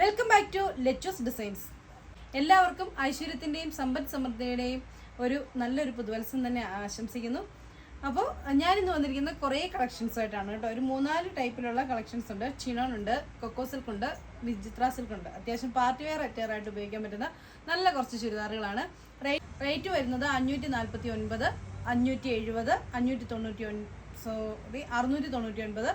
Welcome back to Lechos designs എല്ലാവർക്കും ഐശ്വര്യത്തിന്റെയും സമ്പദ് സമൃദ്ധിയുടെയും ഒരു നല്ലൊരു പുതുവത്സരം തന്നെ ആശംസിക്കുന്നു. അപ്പോൾ ഞാനിന്ന് വന്നിരിക്കുന്ന കുറേ കളക്ഷൻസ് ആയിട്ടാണ് കേട്ടോ. ഒരു മൂന്നാൽ ടൈപ്പിലുള്ള കളക്ഷൻസ് ഉണ്ട്. ചിനോൺ ഉണ്ട് കൊക്കോ സിൽക്ക് ഉണ്ട് വിചിത്ര സിൽക്ക് ഉണ്ട്. അത്യാവശ്യം പാർട്ടി വെയർ അറ്റയർ ആയിട്ട് ഉപയോഗിക്കാൻ പറ്റുന്ന നല്ല കുറച്ച് ചുരിദാറുകളാണ്. റേറ്റ് വരുന്നത് അഞ്ഞൂറ്റി നാൽപ്പത്തി ഒൻപത് അഞ്ഞൂറ്റി എഴുപത് അഞ്ഞൂറ്റി തൊണ്ണൂറ്റി ഒൻ സോറി അറുന്നൂറ്റി തൊണ്ണൂറ്റി ഒൻപത്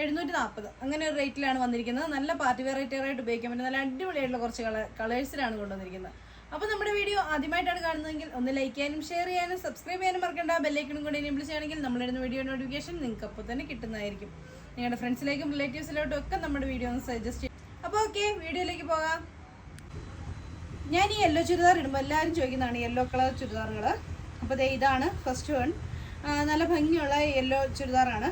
എഴുന്നൂറ്റി നാൽപ്പത് അങ്ങനെ ഒരു റേറ്റിലാണ് വന്നിരിക്കുന്നത്. നല്ല പാർട്ടി വെറൈറ്റി ആയിട്ട് ഉപയോഗിക്കാൻ പറ്റുന്ന നല്ല അടിപൊളിയായിട്ടുള്ള കുറച്ച് കളർ കളേഴ്സിലാണ് കൊണ്ടുവന്നിരിക്കുന്നത്. അപ്പോൾ നമ്മുടെ വീഡിയോ ആദ്യമായിട്ടാണ് കാണുന്നതെങ്കിൽ ഒന്ന് ലൈക്ക് ചെയ്യാനും ഷെയർ ചെയ്യാനും സബ്സ്ക്രൈബ് ചെയ്യാനും മറക്കേണ്ട. ബെല്ലൈക്കണും കൂടി എനേബിൾ ചെയ്യുകയാണെങ്കിൽ നമ്മളിടുന്ന വീഡിയോ നോട്ടിഫിക്കേഷൻ നിങ്ങൾക്ക് അപ്പോൾ തന്നെ കിട്ടുന്നതായിരിക്കും. നിങ്ങളുടെ ഫ്രണ്ട്സിലേക്കും റിലേറ്റീവ്സിലോട്ടും ഒക്കെ നമ്മുടെ വീഡിയോ ഒന്ന് സജസ്റ്റ് ചെയ്യും. അപ്പോൾ ഓക്കെ വീഡിയോയിലേക്ക് പോകാം. ഞാൻ ഈ യെല്ലോ ചുരിദാർ ഇടുമ്പോൾ എല്ലാവരും ചോദിക്കുന്നതാണ് യെല്ലോ കളർ ചുരിദാറുകൾ അപ്പോൾ ഇതാണ് ഫസ്റ്റ് വൺ നല്ല ഭംഗിയുള്ള യെല്ലോ ചുരിദാറാണ്.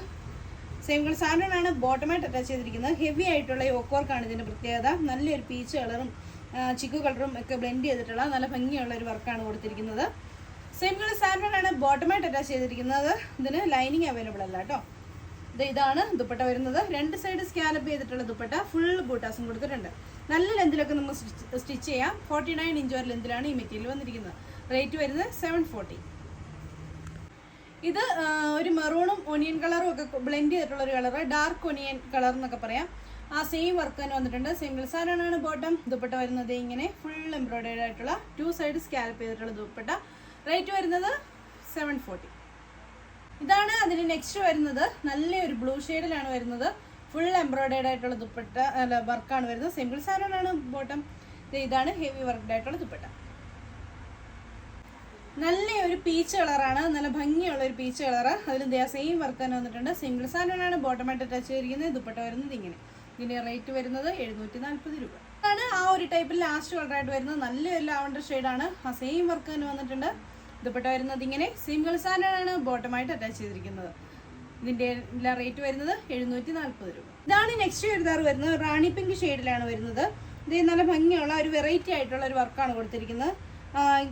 സെയിം കളർ സാൻഡോണാണ് ബോട്ടമായിട്ട് അറ്റാച്ച് ചെയ്തിരിക്കുന്നത്. ഹെവി ആയിട്ടുള്ള യോക്ക് വർക്കാണ് ഇതിന്റെ പ്രത്യേകത. നല്ലൊരു പീച്ച് കളറും ചിക്കു കളറും ഒക്കെ ബ്ലെൻഡ് ചെയ്തിട്ടുള്ള നല്ല ഭംഗിയുള്ള ഒരു വർക്കാണ് കൊടുത്തിരിക്കുന്നത്. സെയിം കളർ സാൻഡോണാണ് ബോട്ടമായിട്ട് അറ്റാച്ച് ചെയ്തിരിക്കുന്നത്. ഇതിന് ലൈനിങ് അവൈലബിൾ അല്ല കേട്ടോ ഇത് ഇതാണ് ദുപ്പട്ട വരുന്നത്. രണ്ട് സൈഡ് സ്കാലപ്പ് ചെയ്തിട്ടുള്ള ദുപ്പട്ട ഫുൾ ബൂട്ടാസും കൊടുത്തിട്ടുണ്ട്. നല്ല ലെന്തിലൊക്കെ നമുക്ക് സ്റ്റിച്ച് ചെയ്യാം. ഫോർട്ടി നയൻ ഇഞ്ച് വരെ ലെന്തിലാണ് ഈ മെറ്റീരിയൽ വന്നിരിക്കുന്നത്. റേറ്റ് വരുന്നത് സെവൻ ഫോർട്ടി ഇത് ഒരു മെറൂണും ഒനിയൻ കളറും ഒക്കെ ബ്ലെൻഡ് ചെയ്തിട്ടുള്ള ഒരു കളർ ഡാർക്ക് ഒനിയൻ കളർ എന്നൊക്കെ പറയാം. ആ സെയിം വർക്ക് തന്നെ വന്നിട്ടുണ്ട്. സിംഗിൾ സാധനമാണ് ബോട്ടം ദുപ്പട്ട വരുന്നത് ഇങ്ങനെ ഫുൾ എംബ്രോയിഡേഡ് ആയിട്ടുള്ള ടു സൈഡ് സ്കാൽപ്പ് ചെയ്തിട്ടുള്ള ദുപ്പട്ട. റേറ്റ് വരുന്നത് സെവൻ ഫോർട്ടി ഇതാണ് അതിന് നെക്സ്റ്റ് വരുന്നത്. നല്ലൊരു ബ്ലൂ ഷെയ്ഡിലാണ് വരുന്നത്. ഫുൾ എംബ്രോയിഡേഡ് ആയിട്ടുള്ള ദുപ്പട്ട വർക്കാണ് വരുന്നത്. സിംഗിൾ സാധനമാണ് ബോട്ടം ഇതാണ് ഹെവി വർക്ക്ഡ് ആയിട്ടുള്ള ദുപ്പട്ട. നല്ല ഒരു പീച്ച് കളറാണ് നല്ല ഭംഗിയുള്ള ഒരു പീച്ച് കളറ് അതിൽ സെയിം വർക്ക് തന്നെ വന്നിട്ടുണ്ട്. സിംഗിൾ സാധനമാണ് ബോട്ടമായിട്ട് ടച്ച് ചെയ്തിരിക്കുന്നത്. ദുപ്പട്ട വരുന്നത് ഇങ്ങനെ. ഇതിന്റെ റേറ്റ് വരുന്നത് എഴുന്നൂറ്റി നാൽപ്പത് രൂപ. ആണ് ആ ഒരു ടൈപ്പിൽ ലാസ്റ്റ് കളറായിട്ട് വരുന്നത്. നല്ലൊരു ലാവണ്ടർ ഷെയ്ഡാണ് ആ സെയിം വർക്ക് തന്നെ വന്നിട്ടുണ്ട്. ദുപ്പട്ട വരുന്നത് ഇങ്ങനെ. സിംഗിൾ സാധനമാണ് ബോട്ടമായിട്ട് അറ്റാച്ച് ചെയ്തിരിക്കുന്നത്. ഇതിന്റെ എല്ലാം റേറ്റ് വരുന്നത് എഴുന്നൂറ്റി നാൽപ്പത് രൂപ. ഇതാണ് നെക്സ്റ്റ് ചുരിദാർ വരുന്നത്. റാണി പിങ്ക് ഷെയ്ഡിലാണ് വരുന്നത്. ഇത് നല്ല ഭംഗിയുള്ള ഒരു വെറൈറ്റി ആയിട്ടുള്ള ഒരു വർക്കാണ് കൊടുത്തിരിക്കുന്നത്.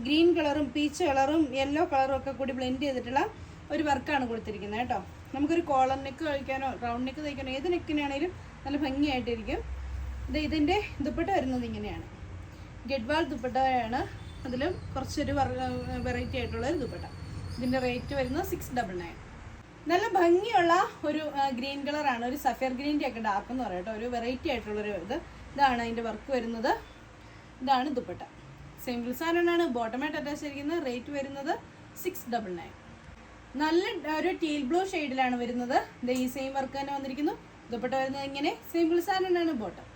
ഗ്രീൻ കളറും പീച്ച് കളറും യെല്ലോ കളറും ഒക്കെ കൂടി ബ്ലെൻഡ് ചെയ്തിട്ടുള്ള ഒരു വർക്കാണ് കൊടുത്തിരിക്കുന്നത് കേട്ടോ. നമുക്കൊരു കോളർ നെക്ക് കഴിക്കാനോ റൗണ്ട് നെക്ക് തയ്ക്കാനോ ഏത് നെക്കിനാണേലും നല്ല ഭംഗിയായിട്ടിരിക്കും. ഇത് ഇതിന്റെ ദുപ്പട്ട വരുന്നത് ഇങ്ങനെയാണ്. ഗഡ്വാൾ ദുപ്പട്ടയാണ് അതിലും കുറച്ചൊരു വെറൈറ്റി ആയിട്ടുള്ള ഒരു ദുപ്പട്ട. ഇതിന്റെ റേറ്റ് വരുന്നത് സിക്സ് ഡബിൾ നയൻ നല്ല ഭംഗിയുള്ള ഒരു ഗ്രീൻ കളറാണ് ഒരു സഫയർ ഗ്രീന്റെ ഒക്കെ ഡാർക്ക് എന്ന് പറയാം കേട്ടോ. ഒരു വെറൈറ്റി ആയിട്ടുള്ളൊരു ഇത്. ഇതാണ് അതിന്റെ വർക്ക് വരുന്നത്. ഇതാണ് ദുപ്പട്ട. സിംഗിൾ സാധനമാണ്. ബോട്ടമായിട്ട് അറ്റാച്ച് ചെയ്തിരിക്കുന്നത്. റേറ്റ് വരുന്നത് സിക്സ് ഡബിൾ നയൻ നല്ല ഒരു ടീൽ ബ്ലൂ ഷെയ്ഡിലാണ് വരുന്നത്. ഇത് ഈ സെയിം വർക്ക് തന്നെ വന്നിരിക്കുന്നു. ദുപ്പട്ട വരുന്നത് ഇങ്ങനെ. സിംഗിൾ സാധനമാണ് bottom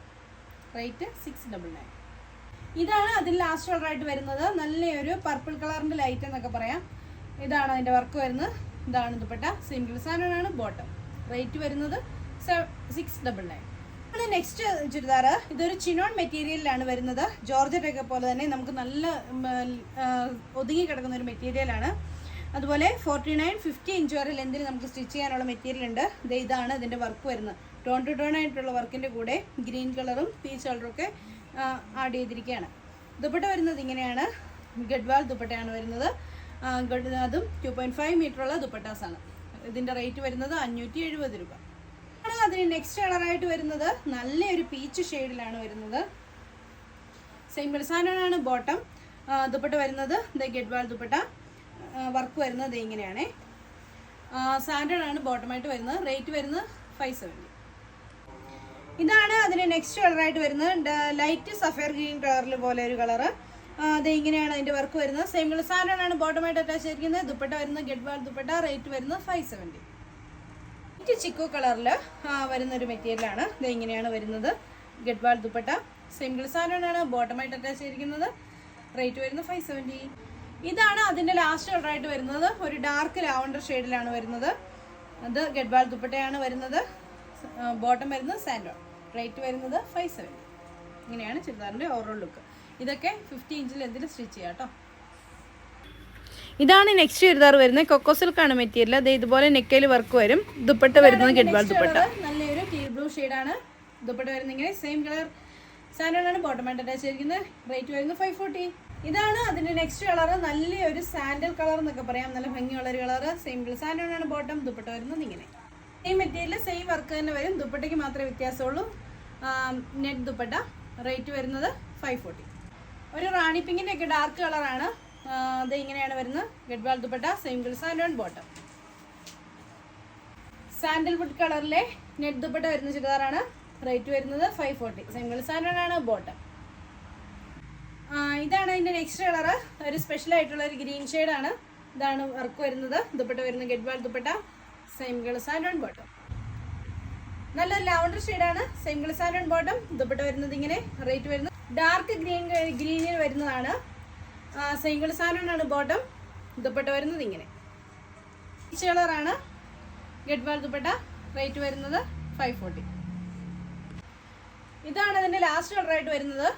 rate six double nine ഇതാണ് അതിൽ ലാസ്റ്റ് ഓർഡർ ആയിട്ട് വരുന്നത്. നല്ലൊരു പർപ്പിൾ കളറിന്റെ ലൈറ്റ് എന്നൊക്കെ പറയാം. ഇതാണ് അതിന്റെ വർക്ക് വരുന്നത്. ഇതാണ് ദുപ്പട്ട സിംഗിൾ സാധനമാണ് ബോട്ടം റേറ്റ് വരുന്നത് six double nine next churidar ഇതൊരു ചിനോൺ മെറ്റീരിയലിലാണ് വരുന്നത്. ജോർജറ്റ് ഒക്കെ പോലെ തന്നെ നമുക്ക് നല്ല ഒതുങ്ങി കിടക്കുന്ന ഒരു മെറ്റീരിയലാണ് അതുപോലെ ഫോർട്ടി നയൻ ഫിഫ്റ്റി ഇഞ്ച് വരെ ലെന്തിൽ നമുക്ക് സ്റ്റിച്ച് ചെയ്യാനുള്ള മെറ്റീരിയൽ ഉണ്ട്. ഇതാണ് ഇതിന്റെ വർക്ക് വരുന്നത്. ടോൺ ടു ടോൺ ആയിട്ടുള്ള വർക്കിന്റെ കൂടെ ഗ്രീൻ കളറും പീച്ച് കളറും ഒക്കെ ആഡ് ചെയ്തിരിക്കുകയാണ്. ദുപ്പട്ട വരുന്നത് ഇങ്ങനെയാണ്. ഗഡ്വാൾ ദുപ്പട്ടയാണ് വരുന്നത്. അതും ടു പോയിന്റ് ഫൈവ് മീറ്ററുള്ള ദുപ്പട്ടാസാണ്. ഇതിന്റെ റേറ്റ് വരുന്നത് അഞ്ഞൂറ്റി എഴുപത് രൂപ. അതിന് നെക്സ്റ്റ് കളറായിട്ട് വരുന്നത്. നല്ലൊരു പീച്ച് ഷെയ്ഡിലാണ് വരുന്നത്. സെയിം സാധനമാണ് ബോട്ടം ദുപ്പട്ട വരുന്നത് ദ ഗഡ്വാൾ ദുപ്പട്ട. വർക്ക് വരുന്നത് ഇങ്ങനെയാണേ. ഇങ്ങനെയാണ് സാൻഡേർഡ് ആണ് ബോട്ടമായിട്ട് വരുന്നത്. റേറ്റ് വരുന്നത് ഫൈവ് സെവന്റി ഇതാണ് അതിന് നെക്സ്റ്റ് കളറായിട്ട് വരുന്നത്. ലൈറ്റ് സഫയർ ഗ്രീൻ കളറിൽ പോലെ ഒരു കളറ് അത് ഇങ്ങനെയാണ് അതിന്റെ വർക്ക് വരുന്നത്. സെയിം കളർ സാധനമാണ് ബോട്ടമായിട്ട് അറ്റാച്ച് ചെയ്തിരിക്കുന്നത്. ദുപ്പട്ട വരുന്നത് ഗഡ്വാൾ ദുപ്പട്ട. റേറ്റ് വരുന്നത് ഫൈവ് സെവന്റി ലൈറ്റ് ചിക്കു കളറിൽ വരുന്ന ഒരു മെറ്റീരിയലാണ് ഇത് ഇങ്ങനെയാണ് വരുന്നത്. ഗഡ്വാൾ ദുപ്പട്ട. സിംഗിൾ സാധനമാണ്. ബോട്ടമായിട്ട് അറ്റാച്ച് ചെയ്തിരിക്കുന്നത്. റേറ്റ് വരുന്നത് ഫൈവ് സെവന്റി ഇതാണ് അതിന്റെ ലാസ്റ്റ് കളറായിട്ട് വരുന്നത്. ഒരു ഡാർക്ക് ലാവണ്ടർ ഷെയ്ഡിലാണ് വരുന്നത്. അത് ഗഡ്വാൾ ദുപ്പട്ടയാണ് വരുന്നത്. ബോട്ടം വരുന്നത് സാൻഡോ റേറ്റ് വരുന്നത് ഫൈവ് സെവന്റി ഇങ്ങനെയാണ് ചുരിദാറിന്റെ ഓവറോൾ ലുക്ക് ഇതൊക്കെ ഫിഫ്റ്റി ഇഞ്ചിൽ എന്തിനും സ്റ്റിച്ച് ചെയ്യാം കേട്ടോ. ഇതാണ് നെക്സ്റ്റ് ചുരിദാർ വരുന്നത്. കൊക്കോ സിൽക്കാണ് മെറ്റീരിയൽ. അത് ഇതുപോലെ നെക്കയിൽ വർക്ക് വരും. ദുപ്പട്ട വരുന്നത് ഗഡ്വാൾ ദുപ്പട്ട. നല്ലൊരു ടീ ബ്ലൂ ഷെയ്ഡാണ് ദുപ്പട്ട വരുന്നത് ഇങ്ങനെ സെയിം കളർ സാൻഡാണ് ബോട്ടം ആൻഡ് അറ്റാച്ച് ചെയ്തിരിക്കുന്നത്. റേറ്റ് വരുന്നത് ഫൈവ് ഫോർട്ടി ഇതാണ് അതിന്റെ നെക്സ്റ്റ് കളർ നല്ലൊരു സാൻഡൽ കളർ എന്നൊക്കെ പറയാം. നല്ല ഭംഗിയുള്ള ഒരു കളർ സെയിം സാൻഡാണ് ബോട്ടം ദുപ്പട്ട വരുന്നത് ഇങ്ങനെ. സെയിം മെറ്റീരിയൽ സെയിം വർക്ക് തന്നെ വരും. ദുപ്പട്ടയ്ക്ക് മാത്രമേ വ്യത്യാസമുള്ളൂ. നെറ്റ് ദുപ്പട്ട. റേറ്റ് വരുന്നത് ഫൈവ് ഫോർട്ടി ഒരു റാണി പിങ്കിന്റെ ഒക്കെ ഡാർക്ക് കളറാണ് അത് ഇങ്ങനെയാണ് വരുന്നത്. Gadwal dupatta single sand bottom sandalwood കളറിലെ നെറ്റ് ദുപ്പട്ട വരുന്ന ചുരിദാറാണ്. റേറ്റ് വരുന്നത് ഫൈവ് ഫോർട്ടി സിംഗിൾ സാൻഡ് ആണ് ബോട്ടം ഇതാണ് അതിന്റെ നെക്സ്റ്റ് കളറ് ഒരു സ്പെഷ്യൽ ആയിട്ടുള്ള ഒരു ഗ്രീൻ ആണ്. ഇതാണ് വർക്ക് വരുന്നത്. ദുപ്പട്ട വരുന്ന Gadwal dupatta same colour and bottom നല്ലൊരു ലാവണ്ടർ ഷെയ്ഡാണ് same colour and bottom dupatta വരുന്നത് ഇങ്ങനെ റേറ്റ് വരുന്നത്. ഡാർക്ക് ഗ്രീൻ ഗ്രീനിൽ വരുന്നതാണ്. കളർ ആണ് ബോട്ടം ദുപ്പട്ട വരുന്നത് ഇങ്ങനെ. പീച്ച് കളറാണ് ഗഡ്വാൾ ദുപ്പട്ട. റേറ്റ് വരുന്നത് ഫൈവ് ഫോർട്ടി ഇതാണ് ഇതിന്റെ ലാസ്റ്റ് കളറായിട്ട് വരുന്നത്.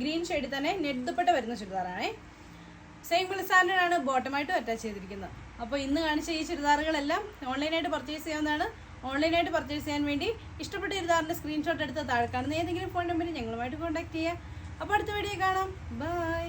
ഗ്രീൻ ഷെയ്ഡിൽ തന്നെ നെറ്റ് ദുപ്പട്ട വരുന്ന ചുരിദാറാണേ. സെയിം ആണ് ബോട്ടമായിട്ട് അറ്റാച്ച് ചെയ്തിരിക്കുന്നത്. അപ്പോൾ ഇന്ന് കാണിച്ച ഈ ചുരിദാറുകളെല്ലാം ഓൺലൈനായിട്ട് പർച്ചേസ് ചെയ്യാവുന്നതാണ്. ഓൺലൈനായിട്ട് പർച്ചേസ് ചെയ്യാൻ വേണ്ടി ഇഷ്ടപ്പെട്ട ചുരിദാറിന്റെ സ്ക്രീൻഷോട്ട് എടുത്ത് താഴെ കാണുന്ന ഏതെങ്കിലും ഫോൺ നമ്പറിൽ ഞങ്ങളുമായിട്ട് കോൺടാക്ട് ചെയ്യുക അപ്പോൾ അടുത്ത വീഡിയോ കാണാം. ബൈ